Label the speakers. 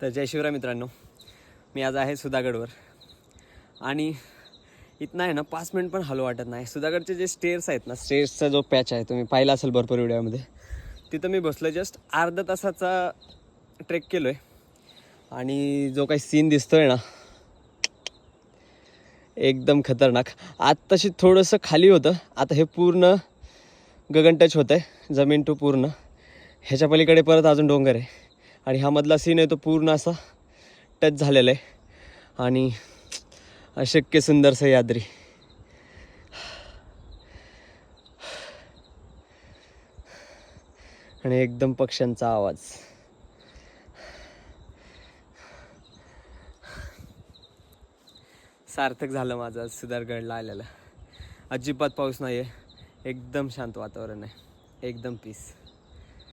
Speaker 1: तर जय शिवराय मित्रांनो. मी आज आहे सुधागडवर. आणि इथनं आहे ना पाच मिनिट पण हलू वाटत नाही. सुधागडचे जे स्टेअर्स आहेत ना स्टेअर्सचा जो पॅच आहे तुम्ही पाहिला असेल भरपूर व्हिडिओमध्ये तिथं मी बसलो जस्ट अर्धा तासाचा ट्रेक केलो आहे आणि जो काही सीन दिसतो आहे ना एकदम खतरनाक. आत तशी थोडंसं खाली होतं. आता हे पूर्ण गगन टच होतं आहे जमीन टू पूर्ण. ह्याच्या पलीकडे परत अजून डोंगर आहे. आणि हा मधला सीन आहे तो पूर्ण असा टच झालेला आहे. आणि अशक्य सुंदर सह्याद्री. आणि एकदम पक्ष्यांचा आवाज. सार्थक झालं माझं आज सुधारगडला आलेलं. अजिबात पाऊस नाही आहे एकदम शांत वातावरण आहे. एकदम पीस